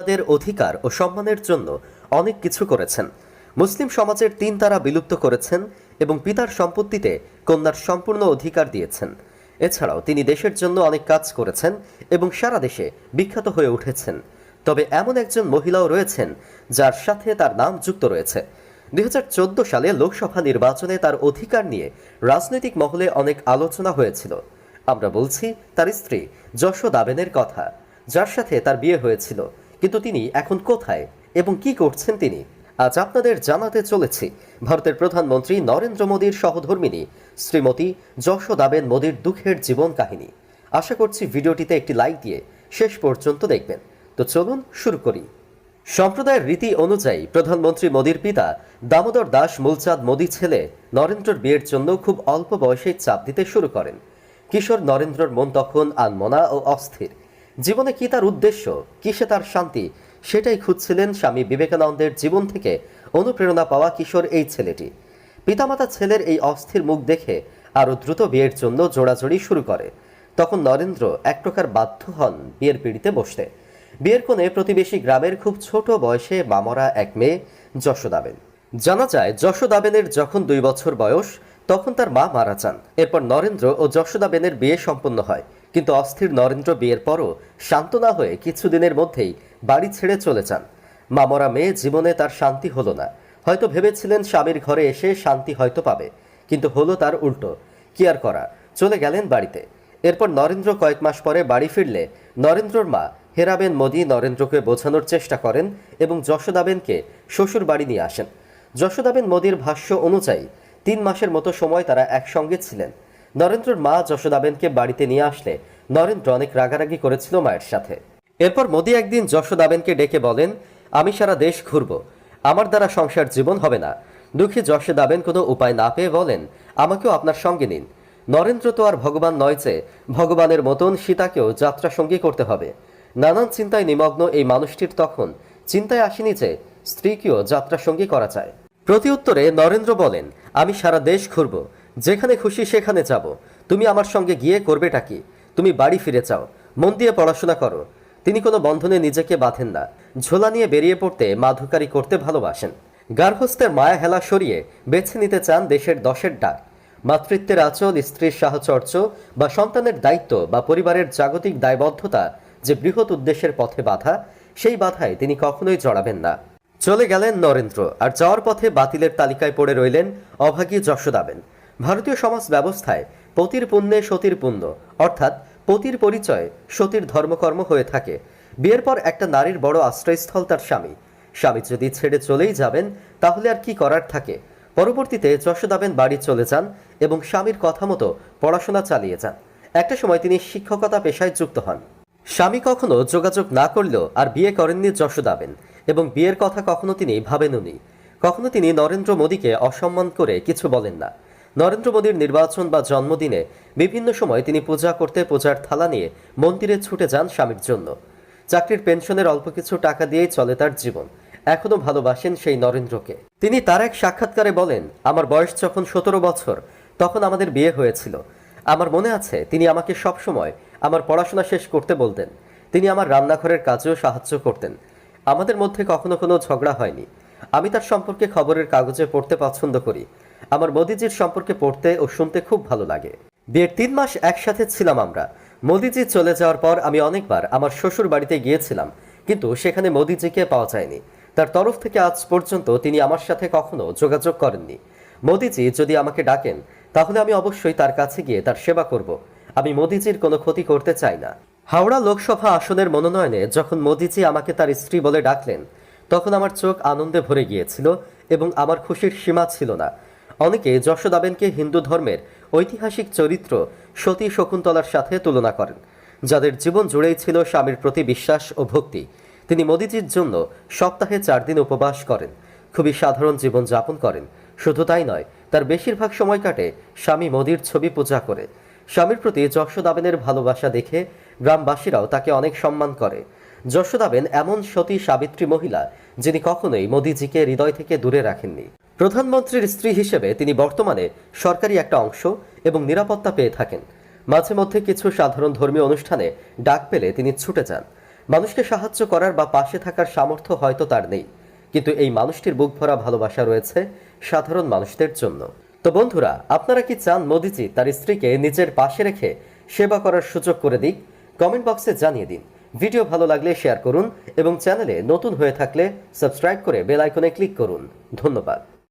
তাদের অধিকার ও সম্মানের জন্য অনেক কিছু করেছেন। মুসলিম সমাজের তিন তারা বিলুপ্ত করেছেন এবং পিতার সম্পত্তিতে কন্যার সম্পূর্ণ অধিকার দিয়েছেন। এছাড়াও তিনি দেশের জন্য অনেক কাজ করেছেন এবং সারা দেশে বিখ্যাত হয়ে উঠেছেন। তবে এমন একজন মহিলাও রয়েছেন যার সাথে তার নাম যুক্ত রয়েছে। দুই হাজার চোদ্দ সালে লোকসভা নির্বাচনে তার অধিকার নিয়ে রাজনৈতিক মহলে অনেক আলোচনা হয়েছিল। আমরা বলছি, তার স্ত্রী যশোদাবেনের কথা, যার সাথে তার বিয়ে হয়েছিল। কিন্তু তিনি এখন কোথায় এবং কি করছেন তিনি? আজ আপনাদের জানাতে চলেছি, ভারতের প্রধানমন্ত্রী নরেন্দ্র মোদীর সহধর্মিনী শ্রীমতী যশোদাবেন মোদীর দুঃখের জীবন কাহিনী। আশা করছি ভিডিওটিতে একটি লাইক দিয়ে শেষ পর্যন্ত দেখবেন। তো চলুন শুরু করি। সম্প্রদায়ের রীতি অনুযায়ী প্রধানমন্ত্রী মোদীর পিতা দামোদর দাস মূলচাঁদ মোদী ছেলে নরেন্দ্রর বিয়ের জন্য খুব অল্প বয়সে চাপ দিতে শুরু করেন। কিশোর নরেন্দ্রর মন তখন আনমনা ও অস্থির। জীবনে কি তার উদ্দেশ্য কিসে তার শান্তি, সেটাই খুঁজছিলেন স্বামী বিবেকানন্দের জীবন থেকে অনুপ্রেরণা পাওয়া কিশোর এই ছেলেটি। পিতামাতা ছেলের এই অস্থির মুখ দেখে আরও দ্রুত বিয়ের জন্য জোড়াজড়ি শুরু করে। তখন নরেন্দ্র এক প্রকার বাধ্য হন বিয়ের পিড়িতে বসতে। বিয়ের কোণে প্রতিবেশী গ্রামের খুব ছোট বয়সে মামরা এক মেয়ে যশোদাবেন জানা যায় যশোদাবেনের যখন দুই বছর বয়স, তখন তার মা মারা যান। এরপর নরেন্দ্র ও যশোদাবেনের বিয়ে সম্পন্ন হয়। কিন্তু অস্থির নরেন্দ্র বিয়ের পরও শান্ত না হয়ে কিছুদিনের মধ্যেই বাড়ি ছেড়ে চলে যান। মামরা মেয়ে জীবনে তার শান্তি হলো না। হয়তো ভেবেছিলেন স্বামীর ঘরে এসে শান্তি হয়তো পাবে, কিন্তু হলো তার উল্টো। কি আর করা? চলে গেলেন বাড়িতে। এরপর নরেন্দ্র কয়েক মাস পরে বাড়ি ফিরলে নরেন্দ্রর মা হেরাবেন মোদী নরেন্দ্রকে বোঝানোর চেষ্টা করেন এবং যশোদাবেনকে শ্বশুর বাড়ি নিয়ে আসেন। যশোদাবেন মোদীর ভাষ্য অনুযায়ী, তিন মাসের মতো সময় তারা একসঙ্গে ছিলেন। নরেন্দ্রর মা যশোদাবেনকে বাড়িতে নিয়ে আসলে। নরেন্দ্র অনেক রাগারাগি করেছিল মায়ের সাথে। এরপর মোদী একদিন যশোদাবেনকে ডেকে বলেন, আমি সারা দেশ ঘুরব। আমার দ্বারা সংসার জীবন হবে না। দুঃখী যশোদাবেন কোনো উপায় না পেয়ে বলেন, আমাকেও আপনার সঙ্গে নিন। নরেন্দ্র তো আর ভগবান নয় যে, ভগবানের মতন সীতাকেও যাত্রা সঙ্গী করতে হবে। নানান চিন্তায় নিমগ্ন এই মানুষটির তখন চিন্তায় আসেনি যে, স্ত্রীকেও যাত্রা সঙ্গী করা যায়। প্রতি উত্তরে নরেন্দ্র বলেন, আমি সারা দেশ ঘুরব। যেখানে খুশি সেখানে যাব। তুমি আমার সঙ্গে গিয়ে করবেটা কি? তুমি বাড়ি ফিরে যাও মন দিয়ে পড়াশোনা করো। তিনি কোনো বন্ধনে নিজেকে বাঁধেন না। ঝোলা নিয়ে বেরিয়ে পড়তে মাধুকারি করতে ভালোবাসেন। গার্হস্থের মায়া হেলা সরিয়ে বেছে নিতে চান দেশের দশের ডাক। মাতৃত্বের আচল, স্ত্রীর সাহচর্য বা সন্তানের দায়িত্ব বা পরিবারের জাগতিক দায়বদ্ধতা যে বৃহৎ উদ্দেশ্যের পথে বাধা, সেই বাধায় তিনি কখনোই জড়াবেন না। চলে গেলেন নরেন্দ্র আর যাওয়ার পথে বাতিলের তালিকায় পড়ে রইলেন অভাগী যশোদাবেন। ভারতীয় সমাজ ব্যবস্থায় পতির পুণ্যে সতীর পুণ্য, অর্থাৎ পতির পরিচয় সতীর ধর্মকর্ম হয়ে থাকে। বিয়ের পর একটা নারীর বড় আশ্রয়স্থল তার স্বামী। স্বামী যদি ছেড়ে চলেই যাবেন, তাহলে আর কি করার থাকে? পরবর্তীতে যশোদাবেন বাড়ি চলে যান এবং স্বামীর কথা মতো পড়াশোনা চালিয়ে যান। একটা সময় তিনি শিক্ষকতা পেশায় যুক্ত হন। স্বামী কখনো যোগাযোগ না করলেও আর বিয়ে করেননি যশোদাবেন এবং বিয়ের কথা কখনো তিনি ভাবেননি। কখনো তিনি নরেন্দ্র মোদীকে অসম্মান করে কিছু বলেন না। নরেন্দ্র মোদীর নির্বাচন বা জন্মদিনে বিভিন্ন সময় তিনি পূজা করতে পূজার থালা নিয়ে মন্দিরে ছুটে যান স্বামীর জন্য। চাকরির পেনশনের অল্প কিছু টাকা দিয়েই চলে তার জীবন। এখনও ভালোবাসেন সেই নরেন্দ্রকে। তিনি তার এক সাক্ষাৎকারে বলেন, আমার বয়স যখন সতেরো বছর, তখন আমাদের বিয়ে হয়েছিল। আমার মনে আছে, তিনি আমাকে সব সময় আমার পড়াশোনা শেষ করতে বলতেন। তিনি আমার রান্নাঘরের কাজেও সাহায্য করতেন। আমাদের মধ্যে কখনো কোনো ঝগড়া হয়নি। আমি তার সম্পর্কে খবরের কাগজে পড়তে পছন্দ করি। আমার মোদিজির সম্পর্কে পড়তে ও শুনতে খুব ভালো লাগে। বিয়ের তিন মাস একসাথে ছিলাম আমরা। মোদিজি চলে যাওয়ার পর আমি অনেকবার আমার শ্বশুর বাড়িতে গিয়েছিলাম, কিন্তু সেখানে মোদিজিকে পাওয়া যায়নি। তার তরফ থেকে আজ পর্যন্ত তিনি আমার সাথে কখনো যোগাযোগ করেননি। মোদিজি যদি আমাকে ডাকেন, তাহলে আমি অবশ্যই তার কাছে গিয়ে তার সেবা করব। আমি মোদিজির কোনো ক্ষতি করতে চাই না। হাওড়া লোকসভা আসনের মনোনয়নে যখন মোদিজি আমাকে তার স্ত্রী বলে ডাকলেন, তখন আমার চোখ আনন্দে ভরে গিয়েছিল এবং আমার খুশির সীমা ছিল না। অনেকে যশোদাবেনকে হিন্দু ধর্মের ঐতিহাসিক চরিত্র সতী শকুন্তলার সাথে তুলনা করেন। যাদের জীবন জুড়েই ছিল স্বামীর প্রতি বিশ্বাস ও ভক্তি, তিনি মোদিজির জন্য সপ্তাহে চার দিন উপবাস করেন। খুবই সাধারণ জীবন যাপন করেন। শুধু তাই নয়, তার বেশিরভাগ সময় কাটে স্বামী মোদির ছবি পূজা করে। স্বামীর প্রতি যশোদাবেনের ভালোবাসা দেখে গ্রামবাসীরাও তাকে অনেক সম্মান করে। যশোদাবেন এমন সতী সাবিত্রী মহিলা যিনি কখনোই মোদিজিকে হৃদয় থেকে দূরে রাখেননি। প্রধানমন্ত্রীর স্ত্রী হিসেবে তিনি বর্তমানে সরকারি একটা অংশ এবং নিরাপত্তা পেয়ে থাকেন। মাঝে মধ্যে কিছু সাধারণ ধর্মীয় অনুষ্ঠানে ডাক পেলে তিনি ছুটে যান। মানুষকে সাহায্য করার বা পাশে থাকার সামর্থ্য হয়তো তার নেই। কিন্তু এই মানুষটির বুক ভরা ভালোবাসা রয়েছে সাধারণ মানুষদের জন্য। তো বন্ধুরা, আপনারা কি চান মোদিজি তার স্ত্রীকে নিজের পাশে রেখে সেবা করার সুযোগ করে দিক? কমেন্ট বক্সে জানিয়ে দিন। ভিডিও ভালো লাগলে শেয়ার করুন এবং চ্যানেলে নতুন হয়ে থাকলে সাবস্ক্রাইব করে বেল আইকনে ক্লিক করুন। ধন্যবাদ।